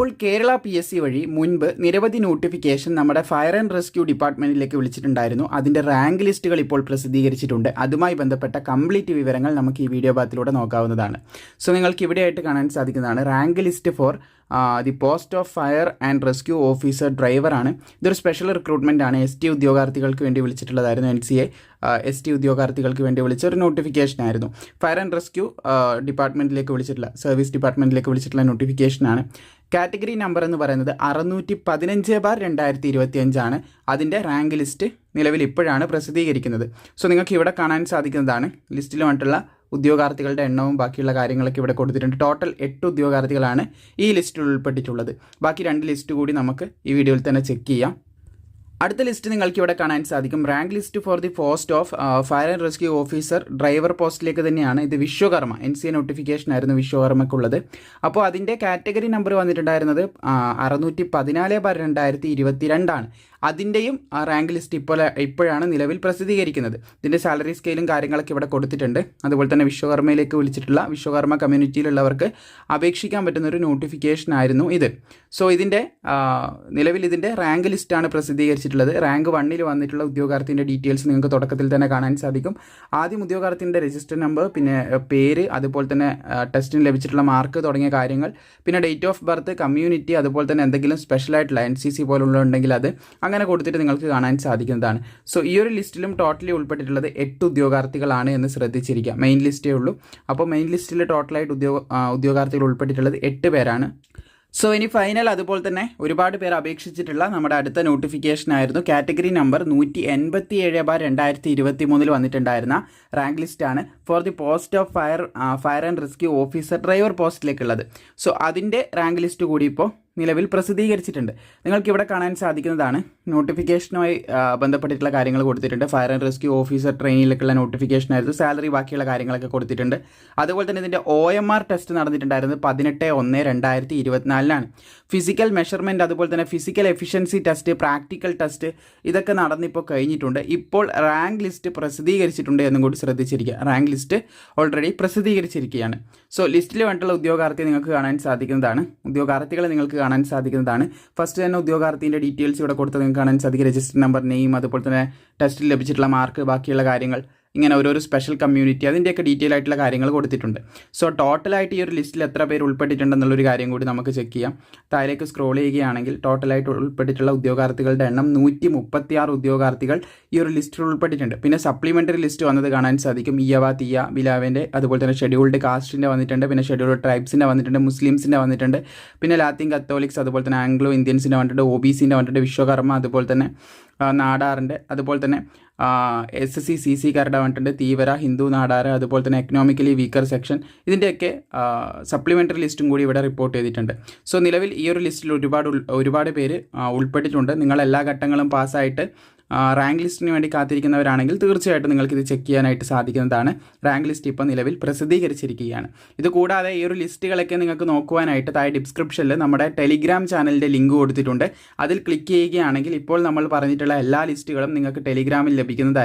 അപ്പോൾ Kerala P S C വഴി മുൻപ് നിരവധി നോട്ടിഫിക്കേഷൻ നമ്മുടെ ഫയർ ആൻഡ് റെസ്ക്യൂ ഡിപ്പാർട്ട്മെന്റിലേക്ക് വിളിച്ചിട്ടുണ്ടായിരുന്നു. അതിന്റെ റാങ്ക് ലിസ്റ്റുകൾ ഇപ്പോൾ പ്രസിദ്ധീകരിച്ചിട്ടുണ്ട്. അതുമായി ബന്ധപ്പെട്ട കംപ്ലീറ്റ് വിവരങ്ങൾ നമുക്ക് ഈ വീഡിയോ ഭാഗത്തിലൂടെ നോക്കാവുന്നതാണ്. സോ നിങ്ങൾക്ക് ഇവിടെയായിട്ട് കാണാൻ സാധിക്കുന്നതാണ് rank list for the post of fire and rescue officer ഡ്രൈവറാണ് ഇതൊരു സ്പെഷ്യൽ റിക്രൂട്ട്മെന്റ് ആണ്. എസ് ടി ഉദ്യോഗാർത്ഥികൾക്ക് വേണ്ടി വിളിച്ചിട്ടുള്ളതായിരുന്നു N C A S T ഉദ്യോഗാർത്ഥികൾക്ക് വേണ്ടി വിളിച്ച ഒരു നോട്ടിഫിക്കേഷൻ ആയിരുന്നു. ഫയർ ആൻഡ് റെസ്ക്യൂ ഡിപ്പാർട്ട്മെന്റിലേക്ക് വിളിച്ചിട്ടുള്ള സർവീസ് ഡിപ്പാർട്ട്മെന്റിലേക്ക് വിളിച്ചിട്ടുള്ള നോട്ടിഫിക്കേഷനാണ് കാറ്റഗറി നമ്പർ എന്ന് പറയുന്നത് അറുന്നൂറ്റി പതിനഞ്ച് ബാർ രണ്ടായിരത്തി ഇരുപത്തി അഞ്ചാണ് അതിന്റെ റാങ്ക് ലിസ്റ്റ് നിലവിൽ ഇപ്പോഴാണ് പ്രസിദ്ധീകരിക്കുന്നത്. സോ നിങ്ങൾക്ക് ഇവിടെ കാണാൻ സാധിക്കുന്നതാണ്. ലിസ്റ്റിലുമായിട്ടുള്ള ഉദ്യോഗാർത്ഥികളുടെ എണ്ണവും ബാക്കിയുള്ള കാര്യങ്ങളൊക്കെ ഇവിടെ കൊടുത്തിട്ടുണ്ട്. ടോട്ടൽ എട്ട് ഉദ്യോഗാർത്ഥികളാണ് ഈ ലിസ്റ്റിൽ ഉൾപ്പെട്ടിട്ടുള്ളത്. ബാക്കി രണ്ട് ലിസ്റ്റ് കൂടി നമുക്ക് ഈ വീഡിയോയിൽ തന്നെ ചെക്ക് ചെയ്യാം. അടുത്ത ലിസ്റ്റ് നിങ്ങൾക്ക് ഇവിടെ കാണാൻ സാധിക്കും. Rank list for the post of fire and rescue officer driver പോസ്റ്റിലേക്ക് തന്നെയാണ് ഇത് Vishwakarma N C A notification ആയിരുന്നു വിശ്വകർമ്മക്കുള്ളത്. അപ്പോൾ അതിന്റെ കാറ്റഗറി നമ്പർ വന്നിട്ടുണ്ടായിരുന്നത് അറുന്നൂറ്റി പതിനാല് ബാർ രണ്ടായിരത്തി ഇരുപത്തി രണ്ടാണ് അതിന്റെയും റാങ്ക് ലിസ്റ്റ് ഇപ്പോൾ ഇപ്പോഴാണ് നിലവിൽ പ്രസിദ്ധീകരിക്കുന്നത്. ഇതിന്റെ സാലറി സ്കെയിലും കാര്യങ്ങളൊക്കെ ഇവിടെ കൊടുത്തിട്ടുണ്ട്. അതുപോലെ തന്നെ വിശ്വകർമ്മയിലേക്ക് വിളിച്ചിട്ടുള്ള വിശ്വകർമ്മ കമ്മ്യൂണിറ്റിയിലുള്ളവർക്ക് അപേക്ഷിക്കാൻ പറ്റുന്ന ഒരു നോട്ടിഫിക്കേഷൻ ആയിരുന്നു ഇത്. സോ ഇതിന്റെ നിലവിൽ ഇതിന്റെ റാങ്ക് ലിസ്റ്റാണ് പ്രസിദ്ധീകരിച്ചിട്ടുള്ളത്. റാങ്ക് വണ്ണിൽ വന്നിട്ടുള്ള ഉദ്യോഗാർത്ഥിന്റെ ഡീറ്റെയിൽസ് നിങ്ങൾക്ക് തുടക്കത്തിൽ തന്നെ കാണാൻ സാധിക്കും. ആദ്യം ഉദ്യോഗാർത്ഥിന്റെ രജിസ്റ്റർ നമ്പർ പിന്നെ പേര് അതുപോലെ തന്നെ ടെസ്റ്റിന് ലഭിച്ചിട്ടുള്ള മാർക്ക് തുടങ്ങിയ കാര്യങ്ങൾ പിന്നെ ഡേറ്റ് ഓഫ് ബർത്ത് കമ്മ്യൂണിറ്റി അതുപോലെ തന്നെ എന്തെങ്കിലും സ്പെഷ്യലായിട്ടുള്ള എൻ സി സി പോലുള്ള ഉണ്ടെങ്കിൽ അത്. അങ്ങനെ കൊടുത്തിട്ട് നിങ്ങൾക്ക് കാണാൻ സാധിക്കുന്നതാണ്. സോ ഈ ഒരു ലിസ്റ്റിലും ടോട്ടലി ഉൾപ്പെട്ടിട്ടുള്ളത് എട്ട് ഉദ്യോഗാർത്ഥികളാണ് എന്ന് ശ്രദ്ധിച്ചിരിക്കുക. മെയിൻ ലിസ്റ്റേ ഉള്ളൂ. അപ്പോൾ മെയിൻ ലിസ്റ്റിൽ ടോട്ടലായിട്ട് ഉദ്യോഗ ഉദ്യോഗാർത്ഥികൾ ഉൾപ്പെട്ടിട്ടുള്ളത് എട്ട് പേരാണ്. സോ ഇനി ഫൈനൽ അതുപോലെ തന്നെ ഒരുപാട് പേർ അപേക്ഷിച്ചിട്ടുള്ള നമ്മുടെ അടുത്ത നോട്ടിഫിക്കേഷൻ ആയിരുന്നു. കാറ്റഗറി നമ്പർ നൂറ്റി എൺപത്തി ഏഴ് ബാർ രണ്ടായിരത്തി ഇരുപത്തി മൂന്നിൽ വന്നിട്ടുണ്ടായിരുന്ന റാങ്ക് ലിസ്റ്റാണ് for the post of fire fire and rescue officer driver പോസ്റ്റിലേക്കുള്ളത് so അതിന്റെ റാങ്ക് ലിസ്റ്റ് കൂടി ഇപ്പോൾ നിലവിൽ പ്രസിദ്ധീകരിച്ചിട്ടുണ്ട്. നിങ്ങൾക്ക് ഇവിടെ കാണാൻ സാധിക്കുന്നതാണ് നോട്ടിഫിക്കേഷനുമായി ബന്ധപ്പെട്ടിട്ടുള്ള കാര്യങ്ങൾ കൊടുത്തിട്ടുണ്ട്. ഫയർ ആൻഡ് റെസ്ക്യൂ ഓഫീസർ ട്രെയിനിലേക്കുള്ള നോട്ടിഫിക്കേഷൻ ആയിരുന്നു. സാലറി ബാക്കിയുള്ള കാര്യങ്ങളൊക്കെ കൊടുത്തിട്ടുണ്ട്. അതുപോലെ തന്നെ ഇതിന്റെ ഒ എം ആർ ടെസ്റ്റ് നടന്നിട്ടുണ്ടായിരുന്നത് പതിനെട്ട് ഒന്ന് രണ്ടായിരത്തി ഇരുപത്തിനാലിലാണ് ഫിസിക്കൽ മെഷർമെന്റ് അതുപോലെ തന്നെ physical efficiency test practical test ഇതൊക്കെ നടന്നിപ്പോൾ കഴിഞ്ഞിട്ടുണ്ട്. ഇപ്പോൾ റാങ്ക് ലിസ്റ്റ് പ്രസിദ്ധീകരിച്ചിട്ടുണ്ട് എന്നും കൂടി ശ്രദ്ധിച്ചിരിക്കുക. റാങ്ക് ലിസ്റ്റ് ഓൾറെഡി പ്രസിദ്ധീകരിച്ചിരിക്കുകയാണ്. സോ ലിസ്റ്റിൽ വേണ്ടിയുള്ള ഉദ്യോഗാർത്ഥി നിങ്ങൾക്ക് കാണാൻ സാധിക്കുന്നതാണ്. ഉദ്യോഗാർത്ഥികളെ നിങ്ങൾക്ക് കാണാൻ സാധിക്കുന്നതാണ്. ഫസ്റ്റ് തന്നെ ഉദ്യോഗാർത്ഥിന്റെ ഡീറ്റെയിൽസ് ഇവിടെ കൊടുത്ത് നിങ്ങൾക്ക് കാണാൻ സാധിക്കും. രജിസ്റ്റർ നമ്പർ നെയിം അതുപോലെ തന്നെ ടെസ്റ്റിൽ ലഭിച്ചിട്ടുള്ള മാർക്ക് ബാക്കിയുള്ള കാര്യങ്ങൾ. ഇങ്ങനെ ഓരോരോ സ്പെഷ്യൽ കമ്മ്യൂണിറ്റി അതിന്റെയൊക്കെ ഡീറ്റെയിൽ ആയിട്ടുള്ള കാര്യങ്ങൾ കൊടുത്തിട്ടുണ്ട്. സോ ടോട്ടലായിട്ട് ഈ ഒരു ലിസ്റ്റിൽ എത്ര പേര് ഉൾപ്പെട്ടിട്ടുണ്ടെന്നുള്ളൊരു കാര്യം കൂടി നമുക്ക് ചെക്ക് ചെയ്യാം. താഴേക്ക് സ്ക്രോൾ ചെയ്യുകയാണെങ്കിൽ ടോട്ടലായിട്ട് ഉൾപ്പെട്ടിട്ടുള്ള ഉദ്യോഗാർത്ഥികളുടെ എണ്ണം നൂറ്റി മുപ്പത്തി ആറ് ഉദ്യോഗാർത്ഥികൾ ഈ ഒരു ലിസ്റ്റിൽ ഉൾപ്പെട്ടിട്ടുണ്ട്. പിന്നെ സപ്ലിമെന്ററി ലിസ്റ്റ് വന്നത് കാണാൻ സാധിക്കും. ഇയവ തീയ ബിലാവിന്റെ അതുപോലെ തന്നെ ഷെഡ്യൂൾഡ് കാസ്റ്റിന്റെ വന്നിട്ടുണ്ട്. പിന്നെ ഷെഡ്യൂൾഡ് ട്രൈബ്സിന്റെ വന്നിട്ടുണ്ട് മുസ്ലിംസിന്റെ വന്നിട്ടുണ്ട്. പിന്നെ ലാത്തിൻ കത്തോലിക്സ് അതുപോലെ തന്നെ ആംഗ്ലോ ഇന്ത്യൻസിന്റെ വന്നിട്ടുണ്ട് ഒ ബി സിന്റെ വന്നിട്ടുണ്ട് വിശ്വകർമ്മ അതുപോലെ തന്നെ നാടാറിന്റെ അതുപോലെ തന്നെ എസ് എസ് സി സി കാരുടെ വന്നിട്ടുണ്ട്. തീവ്ര ഹിന്ദു നാടാര അതുപോലെ തന്നെ എക്കണോമിക്കലി വീക്കർ സെക്ഷൻ ഇതിന്റെയൊക്കെ സപ്ലിമെന്ററി ലിസ്റ്റും കൂടി ഇവിടെ റിപ്പോർട്ട് ചെയ്തിട്ടുണ്ട്. സോ നിലവിൽ ഈ ഒരു ലിസ്റ്റിൽ ഒരുപാട് ഒരുപാട് പേര് ഉൾപ്പെട്ടിട്ടുണ്ട്. നിങ്ങൾ എല്ലാ ഘട്ടങ്ങളും പാസ്സായിട്ട് റാങ്ക് ലിസ്റ്റിന് വേണ്ടി കാത്തിരിക്കുന്നവരാണെങ്കിൽ തീർച്ചയായിട്ടും നിങ്ങൾക്ക് ഇത് ചെക്ക് ചെയ്യാനായിട്ട് സാധിക്കുന്നതാണ്. റാങ്ക് ലിസ്റ്റ് ഇപ്പോൾ നിലവിൽ പ്രസിദ്ധീകരിച്ചിരിക്കുകയാണ്. ഇത് കൂടാതെ ഈ ഒരു ലിസ്റ്റുകളൊക്കെ നിങ്ങൾക്ക് നോക്കുവാനായിട്ട് താഴെ ഡിസ്ക്രിപ്ഷനിൽ നമ്മുടെ ടെലിഗ്രാം ചാനലിന്റെ ലിങ്ക് കൊടുത്തിട്ടുണ്ട്. അതിൽ ക്ലിക്ക് ചെയ്യുകയാണെങ്കിൽ ഇപ്പോൾ നമ്മൾ പറഞ്ഞിട്ടുള്ള എല്ലാ ലിസ്റ്റുകളും നിങ്ങൾക്ക് ടെലിഗ്രാമിൽ ലഭിക്കുന്നതായിരിക്കും.